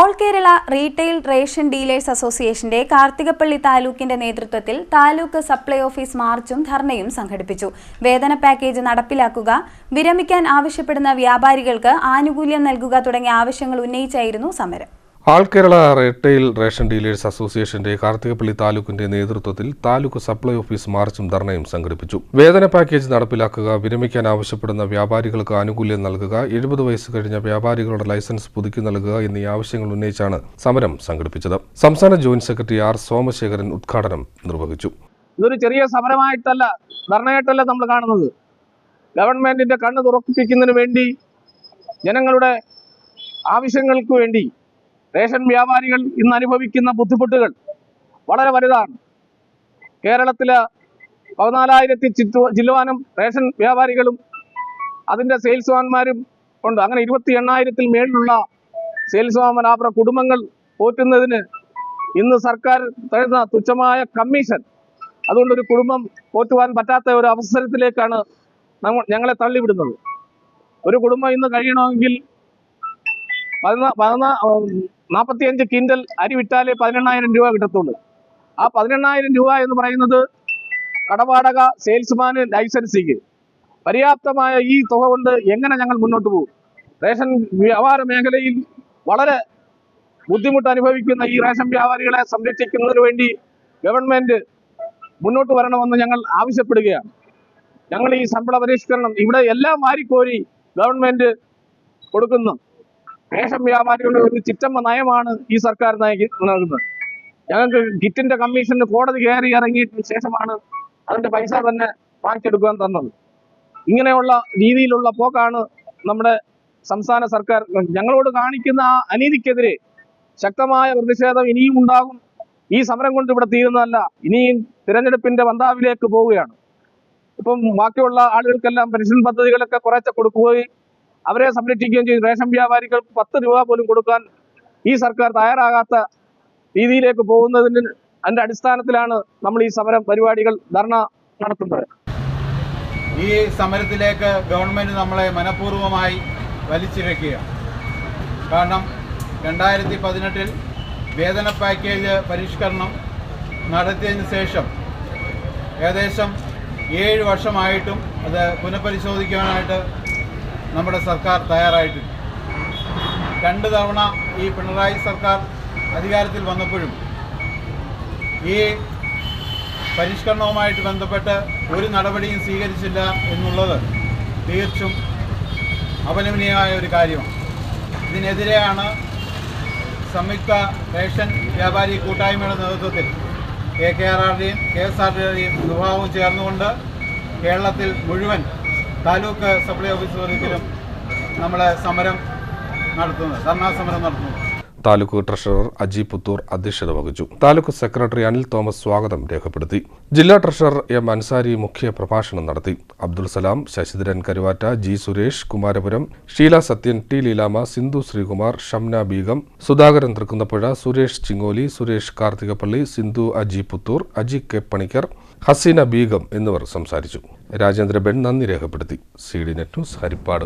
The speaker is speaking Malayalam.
All Kerala retail ration dealers അസോസിയേഷന്റെ കാർത്തികപ്പള്ളി താലൂക്കിന്റെ നേതൃത്വത്തിൽ താലൂക്ക് സപ്ലൈ ഓഫീസ് മാർച്ചും ധർണയും സംഘടിപ്പിച്ചു. വേതന പാക്കേജ് നടപ്പിലാക്കുക വിരമിക്കാൻ ആവശ്യപ്പെടുന്ന വ്യാപാരികൾക്ക് ആനുകൂല്യം നൽകുക തുടങ്ങിയ ആവശ്യങ്ങൾ ഉന്നയിച്ചായിരുന്നു സമരം. All Kerala retail ration dealers അസോസിയേഷന്റെ കാർത്തികപ്പള്ളി താലൂക്കിന്റെ നേതൃത്വത്തിൽ താലൂക്ക് സപ്ലൈ ഓഫീസ് മാർച്ചും ധർണയും സംഘടിപ്പിച്ചു. വേതന പാക്കേജ് നടപ്പിലാക്കുക വിരമിക്കാൻ ആവശ്യപ്പെടുന്ന വ്യാപാരികൾക്ക് ആനുകൂല്യം നൽകുക എഴുപത് വയസ്സ് കഴിഞ്ഞ വ്യാപാരികളുടെ ലൈസൻസ് പുതുക്കി നൽകുക എന്നീ ആവശ്യങ്ങൾ ഉന്നയിച്ചാണ് സമരം സംഘടിപ്പിച്ചത്. സംസ്ഥാന ജോയിന്റ് സെക്രട്ടറി ആർ സോമശേഖരൻ ഉദ്ഘാടനം നിർവഹിച്ചു. ഇതൊരു ചെറിയ സമരമായിട്ടല്ല ധർണയായിട്ടല്ല നമ്മൾ കാണുന്നത്. ഗവൺമെന്റിന്റെ കണ്ണ് തുറപ്പിക്കുന്നതിന് വേണ്ടി ജനങ്ങളുടെ ആവശ്യങ്ങൾക്ക് വേണ്ടി റേഷൻ വ്യാപാരികൾ ഇന്ന് അനുഭവിക്കുന്ന ബുദ്ധിമുട്ടുകൾ വളരെ വലുതാണ്. കേരളത്തിൽ പതിനാലായിരത്തി ചിറ്റു ചില്ലുവാനും റേഷൻ വ്യാപാരികളും അതിന്റെ സെയിൽസ്മാന്മാരും ഉണ്ട്. അങ്ങനെ ഇരുപത്തി എണ്ണായിരത്തിൽ മേളിലുള്ള സെയിൽസ്മാൻ അവരുടെ കുടുംബങ്ങൾ പോറ്റുന്നതിന് ഇന്ന് സർക്കാർ തരുന്ന തുച്ഛമായ കമ്മീഷൻ അതുകൊണ്ട് ഒരു കുടുംബം പോറ്റുവാൻ പറ്റാത്ത ഒരു അവസരത്തിലേക്കാണ് നമ്മൾ ഞങ്ങളെ തള്ളിവിടുന്നത്. ഒരു കുടുംബം ഇന്ന് കഴിയണമെങ്കിൽ പതിനാ പതിനാ നാൽപ്പത്തിയഞ്ച് കിൻഡൽ അരി വിറ്റാലേ പതിനെണ്ണായിരം രൂപ കിട്ടത്തുള്ളൂ. ആ പതിനെണ്ണായിരം രൂപ എന്ന് പറയുന്നത് കടവാടക സെയിൽസ്മാന് ലൈസൻസിക്ക് പര്യാപ്തമായ ഈ തുക കൊണ്ട് എങ്ങനെ ഞങ്ങൾ മുന്നോട്ട് പോകും? റേഷൻ വ്യാപാര മേഖലയിൽ വളരെ ബുദ്ധിമുട്ട് അനുഭവിക്കുന്ന ഈ റേഷൻ വ്യാപാരികളെ സംരക്ഷിക്കുന്നതിന് വേണ്ടി ഗവൺമെന്റ് മുന്നോട്ട് വരണമെന്ന് ഞങ്ങൾ ആവശ്യപ്പെടുകയാണ്. ഞങ്ങൾ ഈ ശമ്പള പരിഷ്കരണം ഇവിടെ എല്ലാം വാരിക്കോരി ഗവൺമെന്റ് കൊടുക്കുന്നു. റേഷൻ വ്യാപാരികളുടെ ഒരു ചിറ്റമ്മ നയമാണ് ഈ സർക്കാർ നൽകുന്നത്. ഞങ്ങൾക്ക് കിറ്റിന്റെ കമ്മീഷന് കോടതി കയറി ഇറങ്ങിയതിന് ശേഷമാണ് അതിന്റെ പൈസ തന്നെ വാങ്ങിച്ചെടുക്കാൻ തന്നത്. ഇങ്ങനെയുള്ള രീതിയിലുള്ള പോക്കാണ് നമ്മുടെ സംസ്ഥാന സർക്കാർ ഞങ്ങളോട് കാണിക്കുന്ന ആ അനീതിക്കെതിരെ ശക്തമായ പ്രതിഷേധം ഇനിയും ഉണ്ടാകും. ഈ സമരം കൊണ്ട് ഇവിടെ തീരുന്നതല്ല ഇനിയും തിരഞ്ഞെടുപ്പിന്റെ വന്താവിലേക്ക് പോവുകയാണ്. ഇപ്പം ബാക്കിയുള്ള ആളുകൾക്കെല്ലാം പെൻഷൻ പദ്ധതികളൊക്കെ കുറച്ച് കൊടുക്കുകയും അവരെ സംരക്ഷിക്കുകയും ചെയ്യും റേഷൻ വ്യാപാരികൾക്ക് പത്ത് രൂപ പോലും കൊടുക്കാൻ ഈ സർക്കാർ തയ്യാറാകാത്ത രീതിയിലേക്ക് പോകുന്നതിന് അതിന്റെ അടിസ്ഥാനത്തിലാണ് നമ്മൾ ഈ സമരം പരിപാടികൾ ധർണ നടത്തുന്നത്. ഈ സമരത്തിലേക്ക് ഗവൺമെന്റ് നമ്മളെ മനഃപൂർവമായി വലിച്ചിഴക്കുകയാണ്. കാരണം രണ്ടായിരത്തി പതിനെട്ടിൽ വേതന പാക്കേജ് പരിഷ്കരണം നടത്തിയതിന് ശേഷം ഏകദേശം ഏഴ് വർഷമായിട്ടും അത് പുനഃപരിശോധിക്കാനായിട്ട് നമ്മുടെ സർക്കാർ തയ്യാറായിട്ടില്ല. രണ്ട് തവണ ഈ പിണറായി സർക്കാർ അധികാരത്തിൽ വന്നപ്പോഴും ഈ പരിഷ്കരണവുമായിട്ട് ബന്ധപ്പെട്ട് ഒരു നടപടിയും സ്വീകരിച്ചില്ല എന്നുള്ളത് തീർച്ചും അപലപനീയമായ ഒരു കാര്യമാണ്. ഇതിനെതിരെയാണ് സംയുക്ത റേഷൻ വ്യാപാരി കൂട്ടായ്മയുടെ നേതൃത്വത്തിൽ കെ കെ ആർ ആറുടെയും കെ എസ് ആർ ടിയുടെയും ചേർന്നുകൊണ്ട് കേരളത്തിൽ മുഴുവൻ താലൂക്ക് സപ്ലൈ ഓഫീസുകളിലും നമ്മളെ സമരം നടത്തുന്നത് ധർണാ സമരം നടത്തുന്നത്. താലൂക്ക് ട്രഷറർ അജി പുത്തൂർ അധ്യക്ഷത വഹിച്ചു. താലൂക്ക് സെക്രട്ടറി അനിൽ തോമസ് സ്വാഗതം രേഖപ്പെടുത്തി. ജില്ലാ ട്രഷറർ എം അൻസാരി മുഖ്യ പ്രഭാഷണം നടത്തി. Abdul Salam Sasidharan Karuvatta G Suresh Kumarapuram Sheela Sathyan T Leelama Sindhu Sreekumar Shamna Beegum Sudhakaran Thrikkunnappuzha Suresh Chingoli Suresh Karthikappally Sindhu Aji Puthoor Aji K Panicker Haseena Beegum എന്നിവർ സംസാരിച്ചു. രാജേന്ദ്രബെൻ നന്ദി രേഖപ്പെടുത്തി. C D net news Haripad.